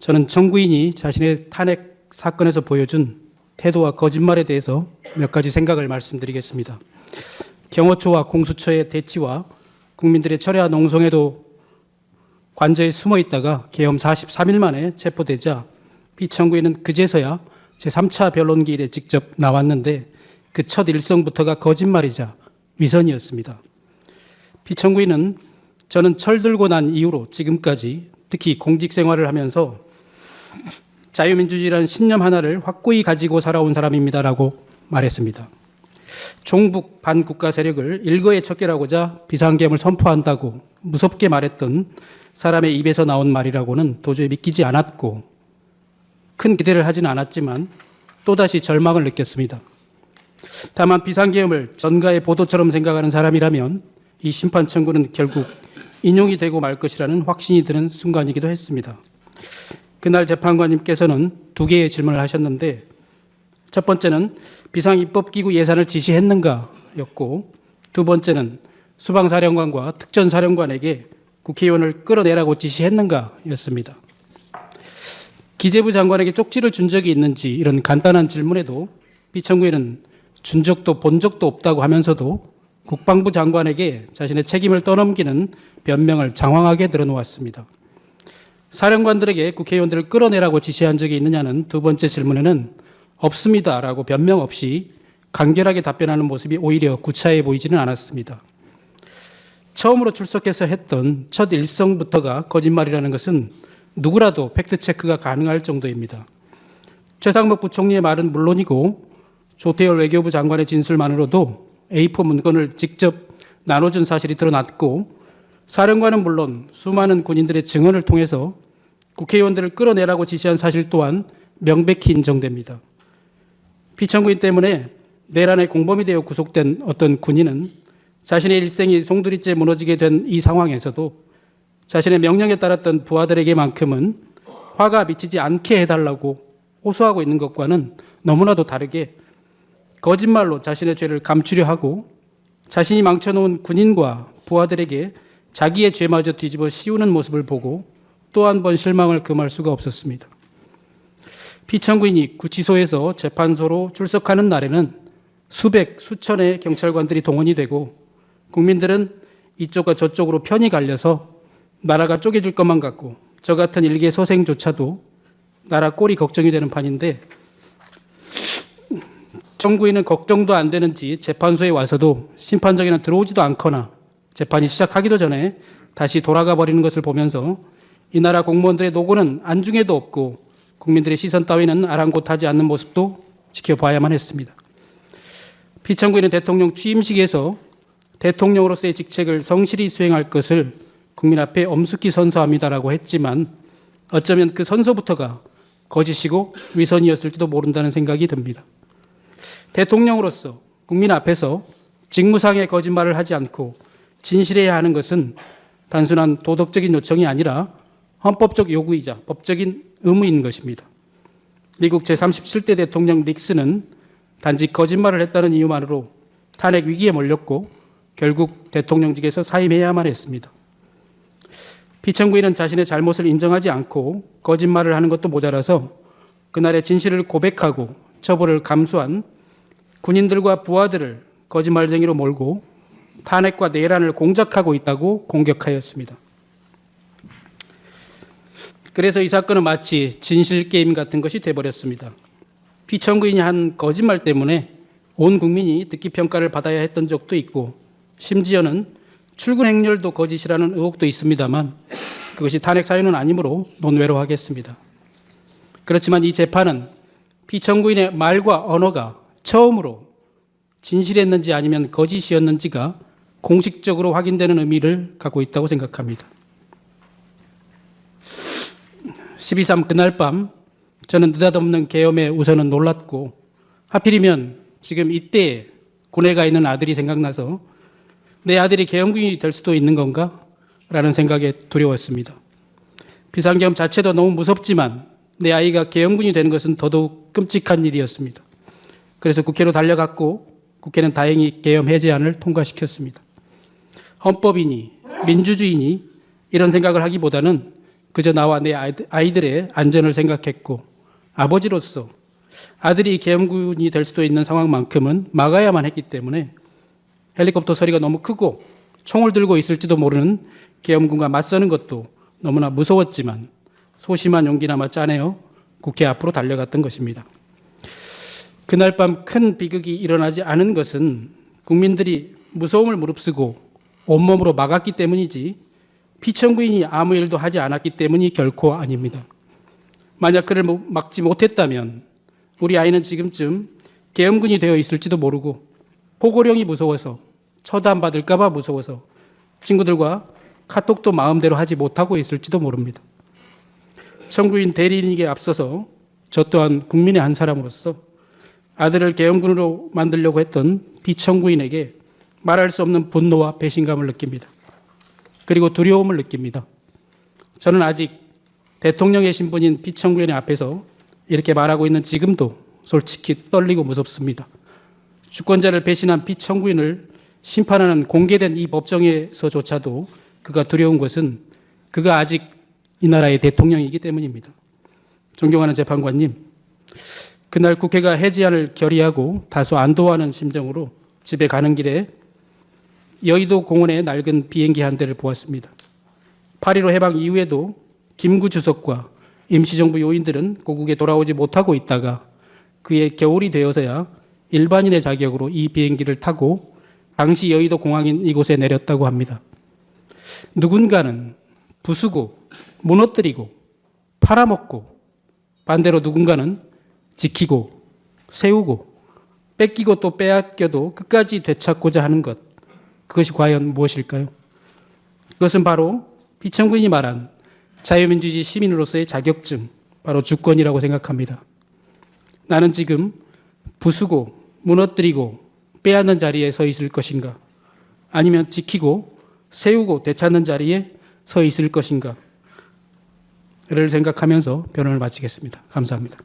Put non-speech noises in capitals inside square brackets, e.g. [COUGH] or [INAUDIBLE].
저는 정구인이 자신의 탄핵 사건에서 보여준 태도와 거짓말에 대해서 몇 가지 생각을 말씀드리겠습니다. 경호처와 공수처의 대치와 국민들의 철야 농성에도 관저에 숨어 있다가 계엄 43일 만에 체포되자 피청구인은 그제서야 제3차 변론기일에 직접 나왔는데 그 첫 일성부터가 거짓말이자 위선이었습니다. 피청구인은 저는 철들고 난 이후로 지금까지 특히 공직 생활을 하면서 [LAUGHS] 자유민주주의라는 신념 하나를 확고히 가지고 살아온 사람입니다라고 말했습니다. 종북 반국가 세력을 일거에 척결하고자 비상계엄을 선포한다고 무섭게 말했던 사람의 입에서 나온 말이라고는 도저히 믿기지 않았고 큰 기대를 하지는 않았지만 또다시 절망을 느꼈습니다. 다만 비상계엄을 전가의 보도처럼 생각하는 사람이라면 이 심판 청구는 결국 인용이 되고 말 것이라는 확신이 드는 순간이기도 했습니다. 그날 재판관님께서는 두 개의 질문을 하셨는데 첫 번째는 비상입법기구 예산을 지시했는가였고 두 번째는 수방사령관과 특전사령관에게 국회의원을 끌어내라고 지시했는가였습니다. 기재부 장관에게 쪽지를 준 적이 있는지 이런 간단한 질문에도 비청구에는 준 적도 본 적도 없다고 하면서도 국방부 장관에게 자신의 책임을 떠넘기는 변명을 장황하게 늘어놓았습니다. 사령관들에게 국회의원들을 끌어내라고 지시한 적이 있느냐는 두 번째 질문에는 없습니다라고 변명 없이 간결하게 답변하는 모습이 오히려 구차해 보이지는 않았습니다. 처음으로 출석해서 했던 첫 일성부터가 거짓말이라는 것은 누구라도 팩트체크가 가능할 정도입니다. 최상목 부총리의 말은 물론이고 조태열 외교부 장관의 진술만으로도 A4 문건을 직접 나눠준 사실이 드러났고 사령관은 물론 수많은 군인들의 증언을 통해서 국회의원들을 끌어내라고 지시한 사실 또한 명백히 인정됩니다. 피청구인 때문에 내란의 공범이 되어 구속된 어떤 군인은 자신의 일생이 송두리째 무너지게 된 이 상황에서도 자신의 명령에 따랐던 부하들에게만큼은 화가 미치지 않게 해달라고 호소하고 있는 것과는 너무나도 다르게 거짓말로 자신의 죄를 감추려 하고 자신이 망쳐놓은 군인과 부하들에게 자기의 죄마저 뒤집어 씌우는 모습을 보고 또 한 번 실망을 금할 수가 없었습니다. 피청구인이 구치소에서 재판소로 출석하는 날에는 수백, 수천의 경찰관들이 동원이 되고 국민들은 이쪽과 저쪽으로 편이 갈려서 나라가 쪼개질 것만 같고 저 같은 일개 소생조차도 나라 꼴이 걱정이 되는 판인데 정부인은 걱정도 안 되는지 재판소에 와서도 심판정에는 들어오지도 않거나 재판이 시작하기도 전에 다시 돌아가 버리는 것을 보면서 이 나라 공무원들의 노고는 안중에도 없고 국민들의 시선 따위는 아랑곳하지 않는 모습도 지켜봐야만 했습니다. 피청구인은 대통령 취임식에서 대통령으로서의 직책을 성실히 수행할 것을 국민 앞에 엄숙히 선서합니다라고 했지만 어쩌면 그 선서부터가 거짓이고 위선이었을지도 모른다는 생각이 듭니다. 대통령으로서 국민 앞에서 직무상의 거짓말을 하지 않고 진실해야 하는 것은 단순한 도덕적인 요청이 아니라 헌법적 요구이자 법적인 의무인 것입니다. 미국 제37대 대통령 닉슨은 단지 거짓말을 했다는 이유만으로 탄핵 위기에 몰렸고 결국 대통령직에서 사임해야만 했습니다. 피청구인은 자신의 잘못을 인정하지 않고 거짓말을 하는 것도 모자라서 그날의 진실을 고백하고 처벌을 감수한 군인들과 부하들을 거짓말쟁이로 몰고 탄핵과 내란을 공작하고 있다고 공격하였습니다. 그래서 이 사건은 마치 진실 게임 같은 것이 돼버렸습니다. 피청구인이 한 거짓말 때문에 온 국민이 듣기 평가를 받아야 했던 적도 있고 심지어는 출근 행렬도 거짓이라는 의혹도 있습니다만 그것이 탄핵 사유는 아니므로 논외로 하겠습니다. 그렇지만 이 재판은 피청구인의 말과 언어가 처음으로 진실했는지 아니면 거짓이었는지가 공식적으로 확인되는 의미를 갖고 있다고 생각합니다. 12.3 그날 밤 저는 느닷없는 계엄에 우선은 놀랐고 하필이면 지금 이때 군에 가 있는 아들이 생각나서 내 아들이 계엄군이 될 수도 있는 건가? 라는 생각에 두려웠습니다. 비상계엄 자체도 너무 무섭지만 내 아이가 계엄군이 되는 것은 더더욱 끔찍한 일이었습니다. 그래서 국회로 달려갔고 국회는 다행히 계엄 해제안을 통과시켰습니다. 헌법이니 민주주의니 이런 생각을 하기보다는 그저 나와 내 아이들- 아이들의 안전을 생각했고 아버지로서 아들이 계엄군이 될 수도 있는 상황만큼은 막아야만 했기 때문에 헬리콥터 소리가 너무 크고 총을 들고 있을지도 모르는 계엄군과 맞서는 것도 너무나 무서웠지만 소심한 용기나마 짜내어 국회 앞으로 달려갔던 것입니다. 그날 밤 큰 비극이 일어나지 않은 것은 국민들이 무서움을 무릅쓰고 온몸으로 막았기 때문이지 피청구인이 아무 일도 하지 않았기 때문이 결코 아닙니다. 만약 그를 못- 막지 못했다면 우리 아이는 지금쯤 계엄군이 되어 있을지도 모르고 포고령이 무서워서 처단받을까봐 무서워서 친구들과 카톡도 마음대로 하지 못하고 있을지도 모릅니다. 청구인 대리인에게 앞서서 저 또한 국민의 한 사람으로서 아들을 계엄군으로 만들려고 했던 비청구인에게 말할 수 없는 분노와 배신감을 느낍니다. 그리고 두려움을 느낍니다. 저는 아직 대통령의 신분인 비청구인의 앞에서 이렇게 말하고 있는 지금도 솔직히 떨리고 무섭습니다. 주권자를 배신한 비청구인을 심판하는 공개된 이 법정에서조차도 그가 두려운 것은 그가 아직 이 나라의 대통령이기 때문입니다. 존경하는 재판관님, 그날 국회가 해지안을 결의하고 다소 안도하는 심정으로 집에 가는 길에 여의도 공원의 낡은 비행기 한 대를 보았습니다. 8.15 해방 이후에도 김구 주석과 임시정부 요인들은 고국에 돌아오지 못하고 있다가 그의 겨울이 되어서야 일반인의 자격으로 이 비행기를 타고 당시 여의도 공항인 이곳에 내렸다고 합니다. 누군가는 부수고 무너뜨리고 팔아먹고 반대로 누군가는 지키고 세우고 뺏기고 또 빼앗겨도 끝까지 되찾고자 하는 것 그것이 과연 무엇일까요? 그것은 바로 비천군이 말한 자유민주주의 시민으로서의 자격증 바로 주권이라고 생각합니다. 나는 지금 부수고 무너뜨리고 빼앗는 자리에 서 있을 것인가? 아니면 지키고 세우고 되찾는 자리에 서 있을 것인가? 를 생각하면서 변론을 마치겠습니다. 감사합니다.